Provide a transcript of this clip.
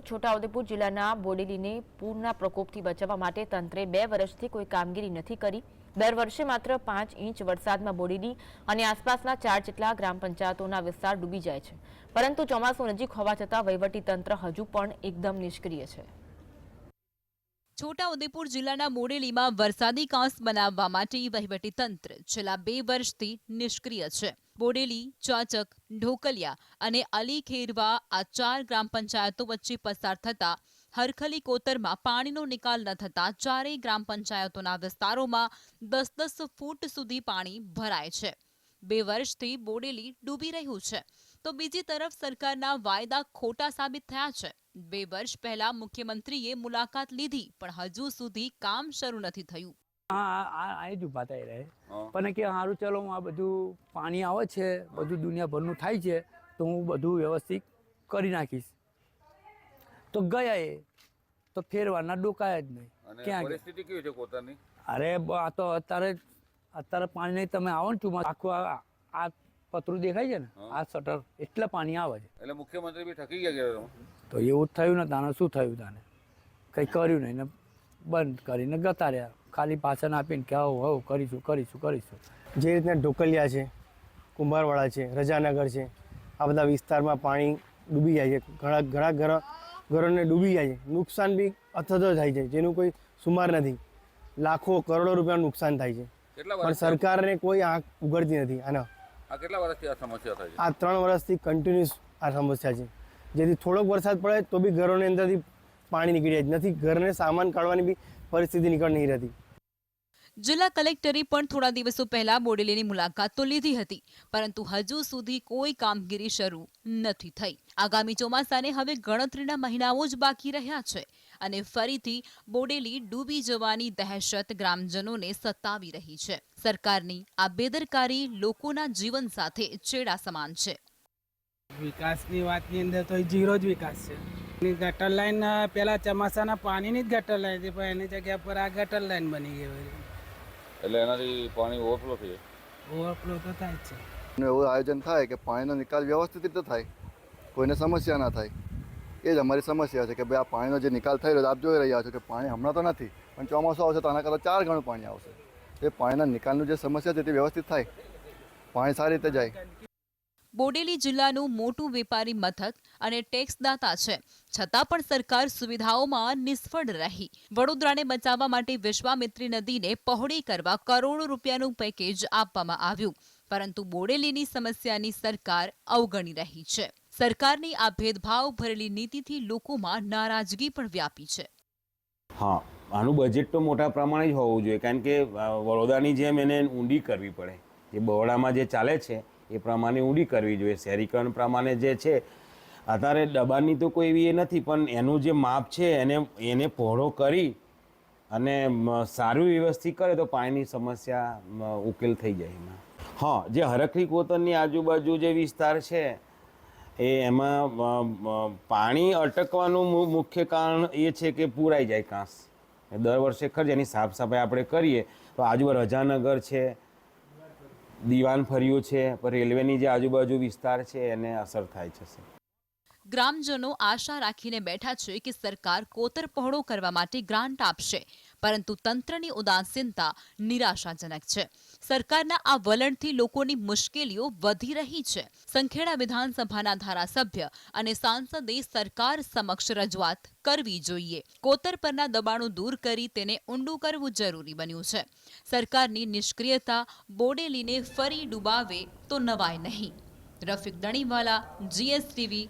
છોટાઉદેપુર જિલ્લાના બોડેલીને પૂરના પ્રકોપથી બચાવવા માટે તંત્રે બે વર્ષથી કોઈ કામગીરી નથી કરી. દર વર્ષે માત્ર પાંચ ઇંચ વરસાદમાં બોડેલી અને આસપાસના ચાર જેટલા ગ્રામ પંચાયતોના વિસ્તાર ડૂબી જાય છે. પરંતુ ચોમાસું નજીક હોવા છતાં વહીવટી તંત્ર હજુ પણ એકદમ નિષ્ક્રિય છે. છોટાઉદેપુર જિલ્લાના મોડેલીમાં વરસાદી કાંસ બનાવવા માટે તંત્ર છેલ્લા બે વર્ષથી નિષ્ક્રિય છે. બોડેલી ચાચક, ઢોકલિયા અને અલી ખેરવા આ ચાર ગ્રામ પંચાયતો વચ્ચે પસાર થતા હરખલી કોતરમાં પાણીનો નિકાલ ન થતા ચારેય ગ્રામ પંચાયતોના વિસ્તારોમાં દસ દસ ફૂટ સુધી પાણી ભરાય છે. બે વર્ષથી બોડેલી ડૂબી રહ્યું છે. તો બીજી તરફ સરકારના વાયદા ખોટા સાબિત થયા છે. બે વર્ષ પહેલા મુખ્યમંત્રીએ મુલાકાત લીધી પણ હજુ સુધી કામ શરૂ નથી થયું. આ જ રહે. પણ કે સારું ચલો હું આ બધું પાણી આવે છે બધું દુનિયાભરનું થાય છે તો હું બધું વ્યવસ્થિત કરી નાખીશ. તો ગયા એ તો ફેરવાના ડોકાયા જ નહીં. ક્યાં ગયા? પરિસ્થિતિ કેવી છે પોતાની? અરે આ તો અત્યારે અત્યારે પાણી નહીં તમે આવો ને ચુમા આખું આ આ પતરું દેખાય છે ને આ શટર એટલે પાણી આવે છે. એટલે મુખ્યમંત્રી બી ઠકી ગયા ગયા તો એવું જ થયું ને તાને શું થયું તાને કંઈ કર્યું નહીં ને બંધ કરીને ગતા રહ્યા. ખાલી પાછળ આપીને કે હવ હવ કરીશું કરીશું કરીશું. જે રીતના ઢોકલિયા છે કુંભારવાડા છે રજાનગર છે આ બધા વિસ્તારમાં પાણી ડૂબી જાય છે. ઘણા ઘણા ઘર ઘરોને ડૂબી જાય છે. નુકસાન બી અથતો થાય છે જેનું કોઈ સુમાર નથી. લાખો કરોડો રૂપિયાનું નુકસાન થાય છે. પણ સરકારને કોઈ આંખ ઉઘડતી નથી. આના આ કેટલા વર્ષથી આ સમસ્યા થાય છે? આ ત્રણ વર્ષથી કન્ટિન્યુઅસ આ સમસ્યા છે. જેથી થોડોક વરસાદ પડે તો બી ઘરોની અંદરથી પાણી નીકળી જાય. નથી ઘરને સામાન કાઢવાની બી પરિસ્થિતિ નીકળ નહીં રહેતી. જિલ્લા કલેક્ટરે પણ થોડા દિવસો પહેલા બોડેલીની મુલાકાત તો લીધી હતી, પરંતુ હજુ સુધી કોઈ કામગીરી શરૂ નથી થઈ. આગામી ચોમાસાને હવે ગણતરીના મહિનાઓ જ બાકી રહ્યા છે અને ફરીથી બોડેલી ડૂબી જવાની દહેશત ગ્રામજનોને સતાવી રહી છે. સરકારની આ બેદરકારી લોકોના જીવન સાથે ચેડા સમાન છે. વિકાસની વાતની અંદર તો ઝીરો જ વિકાસ છે. ગટર લાઈન પેલા ચોમાસાના પાણીની જ ગટર લાઈન હતી, પણ એની જગ્યા પર આ ગટર લાઈન બની ગઈ એટલે એનાથી પાણી ઓવરફ્લો થઈ જાય. ઓવરફ્લો તો થાય જ છે. અને એવું આયોજન થાય કે પાણીનો નિકાલ વ્યવસ્થિત રીતે થાય કોઈને સમસ્યા ના થાય. એ જ અમારી સમસ્યા છે કે ભાઈ આ પાણીનો જે નિકાલ થઈ રહ્યો છે આપ જોઈ રહ્યા છો કે પાણી હમણાં તો નથી પણ ચોમાસું આવશે તો આના કરતાં ચાર ગણું પાણી આવશે. એ પાણીના નિકાલનું જે સમસ્યા છે તે વ્યવસ્થિત થાય. પાણી સારી રીતે જાય. બોડેલી જિલ્લાનું મોટું વેપારી મથક અને ટેક્સદાતા છે. છતાં પણ સરકાર સુવિધાઓમાં નિષ્ફળ રહી. વડોદરાને બચાવવા માટે વિશ્વામિત્રી નદીને પહોળી કરવા કરોડો રૂપિયાનું પેકેજ આપવામાં આવ્યું. પરંતુ બોડેલીની સમસ્યાની સરકાર અવગણી રહી છે. સરકારની આ ભેદભાવ ભરેલી નીતિથી લોકોમાં નારાજગી પણ વ્યાપી છે. હા, આનું બજેટ તો મોટા પ્રમાણે જ હોવું જોઈએ. કારણ કે વડોદરાની જેમ એને ઊંડી કરવી પડે. જે બરોડામાં જે ચાલે છે એ પ્રમાણે ઊંડી કરવી જોઈએ. શહેરીકરણ પ્રમાણે જે છે અત્યારે દબાણની તો કોઈ એવી એ નથી, પણ એનું જે માપ છે એને એને પહોળો કરી અને સારું વ્યવસ્થિત કરે તો પાણીની સમસ્યા ઉકેલ થઈ જાય એમાં. હા, જે હરખરી કોતરની આજુબાજુ જે વિસ્તાર છે, એ એમાં પાણી અટકવાનું મુખ્ય કારણ એ છે કે પૂરાઈ જાય કાંસ દર વર્ષે ખર્ચ, એની સાફ સફાઈ આપણે કરીએ. તો આજુબાજુ રજાનગર છે દીવાન ફર્યું છે રેલવેની જે આજુબાજુ વિસ્તાર છે, એને અસર થાય છે ગ્રામજનો આશા રાખીને બેઠા છે કે સરકાર કોતર પહોળો કરવા માટે ગ્રાન્ટ આપશે. પરંતુ તંત્રની ઉદાસીનતા નિરાશાજનક છે. સરકારના આ વલણથી લોકોની મુશ્કેલીઓ વધી રહી છે. સંખેડા વિધાનસભાના ધારાસભ્ય અને સાંસદે સરકાર સમક્ષ રજૂઆત કરવી જોઈએ. કોતર પરના દબાણો દૂર કરી તેને ઊંડું કરવું જરૂરી બન્યું છે. સરકારની નિષ્ક્રિયતા બોડેલીને ફરી ડૂબાવે તો નવાય નહીં. રફીક દણીવાલા જીએસટીવી